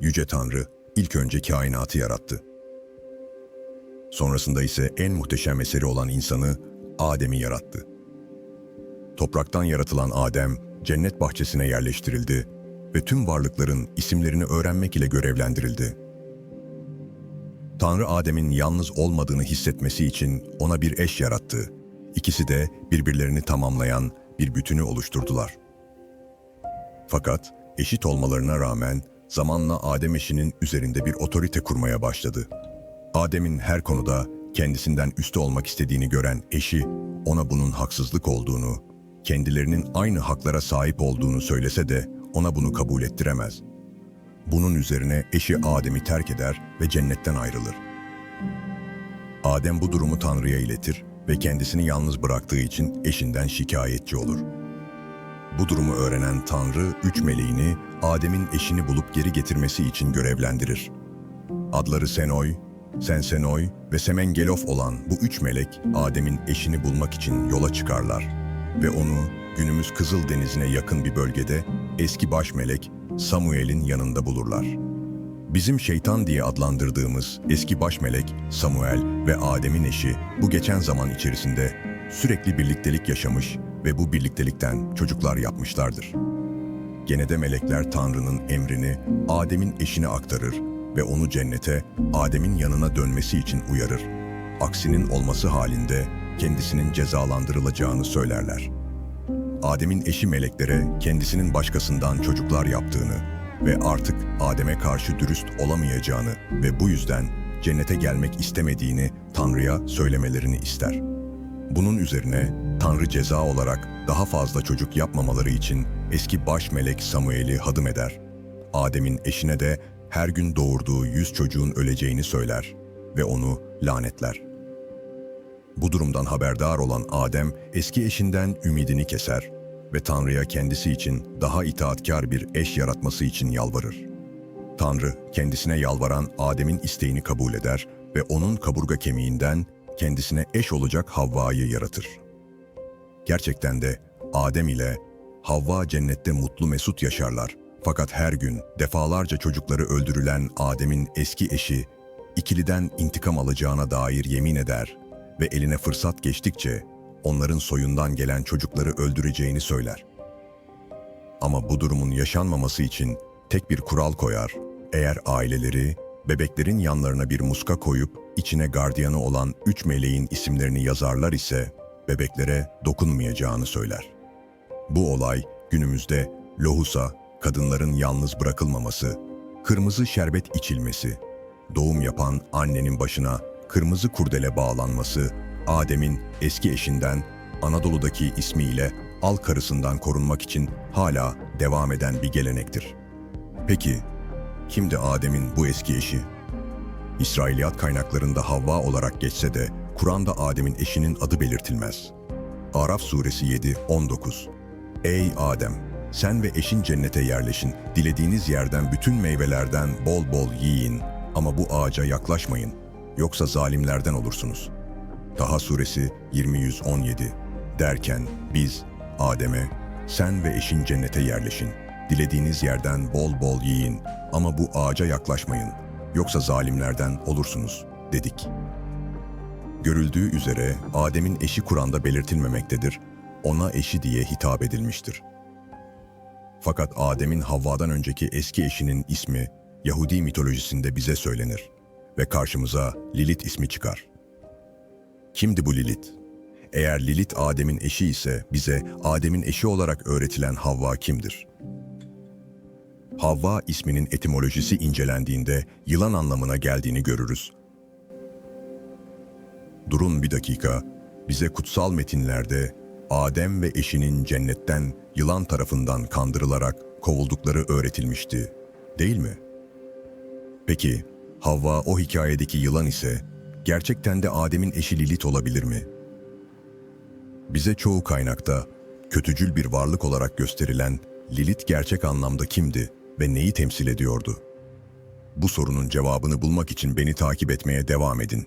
Yüce Tanrı ilk önce kainatı yarattı. Sonrasında ise en muhteşem eseri olan insanı Adem'i yarattı. Topraktan yaratılan Adem cennet bahçesine yerleştirildi ve tüm varlıkların isimlerini öğrenmek ile görevlendirildi. Tanrı Adem'in yalnız olmadığını hissetmesi için ona bir eş yarattı. İkisi de birbirlerini tamamlayan bir bütünü oluşturdular. Fakat eşit olmalarına rağmen zamanla Adem eşinin üzerinde bir otorite kurmaya başladı. Adem'in her konuda kendisinden üstü olmak istediğini gören eşi ona bunun haksızlık olduğunu, kendilerinin aynı haklara sahip olduğunu söylese de ona bunu kabul ettiremez. Bunun üzerine eşi Adem'i terk eder ve cennetten ayrılır. Adem bu durumu Tanrı'ya iletir ve kendisini yalnız bıraktığı için eşinden şikayetçi olur. Bu durumu öğrenen Tanrı üç meleğini Adem'in eşini bulup geri getirmesi için görevlendirir. Adları Senoy, Sensenoy ve Semengelof olan bu üç melek Adem'in eşini bulmak için yola çıkarlar ve onu günümüz Kızıl Denizi'ne yakın bir bölgede eski baş melek Samuel'in yanında bulurlar. Bizim şeytan diye adlandırdığımız eski baş melek Samuel ve Adem'in eşi bu geçen zaman içerisinde sürekli birliktelik yaşamış ve bu birliktelikten çocuklar yapmışlardır. Gene de melekler Tanrı'nın emrini Adem'in eşine aktarır ve onu cennete Adem'in yanına dönmesi için uyarır. Aksinin olması halinde kendisinin cezalandırılacağını söylerler. Adem'in eşi meleklere kendisinin başkasından çocuklar yaptığını ve artık Adem'e karşı dürüst olamayacağını ve bu yüzden cennete gelmek istemediğini Tanrı'ya söylemelerini ister. Bunun üzerine Tanrı ceza olarak daha fazla çocuk yapmamaları için eski baş melek Samuel'i hadım eder. Adem'in eşine de her gün doğurduğu yüz çocuğun öleceğini söyler ve onu lanetler. Bu durumdan haberdar olan Adem eski eşinden ümidini keser ve Tanrı'ya kendisi için daha itaatkar bir eş yaratması için yalvarır. Tanrı kendisine yalvaran Adem'in isteğini kabul eder ve onun kaburga kemiğinden kendisine eş olacak Havva'yı yaratır. Gerçekten de Adem ile Havva cennette mutlu mesut yaşarlar. Fakat her gün defalarca çocukları öldürülen Adem'in eski eşi ikiliden intikam alacağına dair yemin eder ve eline fırsat geçtikçe onların soyundan gelen çocukları öldüreceğini söyler. Ama bu durumun yaşanmaması için tek bir kural koyar. Eğer aileleri bebeklerin yanlarına bir muska koyup içine gardiyanı olan üç meleğin isimlerini yazarlar ise bebeklere dokunmayacağını söyler. Bu olay günümüzde lohusa, kadınların yalnız bırakılmaması, kırmızı şerbet içilmesi, doğum yapan annenin başına kırmızı kurdele bağlanması, Adem'in eski eşinden Anadolu'daki ismiyle al karısından korunmak için hala devam eden bir gelenektir. Peki, kimdi Adem'in bu eski eşi? İsrailiyat kaynaklarında Havva olarak geçse de Kur'an'da Adem'in eşinin adı belirtilmez. Araf suresi 7-19 Ey Adem! Sen ve eşin cennete yerleşin, dilediğiniz yerden bütün meyvelerden bol bol yiyin ama bu ağaca yaklaşmayın, yoksa zalimlerden olursunuz. Taha suresi 20-117 derken biz Adem'e sen ve eşin cennete yerleşin, dilediğiniz yerden bol bol yiyin ama bu ağaca yaklaşmayın, yoksa zalimlerden olursunuz dedik. Görüldüğü üzere Adem'in eşi Kur'an'da belirtilmemektedir, ona eşi diye hitap edilmiştir. Fakat Adem'in Havva'dan önceki eski eşinin ismi Yahudi mitolojisinde bize söylenir ve karşımıza Lilith ismi çıkar. Kimdi bu Lilith? Eğer Lilith Adem'in eşi ise bize Adem'in eşi olarak öğretilen Havva kimdir? Havva isminin etimolojisi incelendiğinde yılan anlamına geldiğini görürüz. Durun bir dakika, bize kutsal metinlerde Adem ve eşinin cennetten yılan tarafından kandırılarak kovuldukları öğretilmişti, değil mi? Peki, Havva o hikayedeki yılan ise gerçekten de Adem'in eşi Lilith olabilir mi? Bize çoğu kaynakta kötücül bir varlık olarak gösterilen Lilith gerçek anlamda kimdi ve neyi temsil ediyordu? Bu sorunun cevabını bulmak için beni takip etmeye devam edin.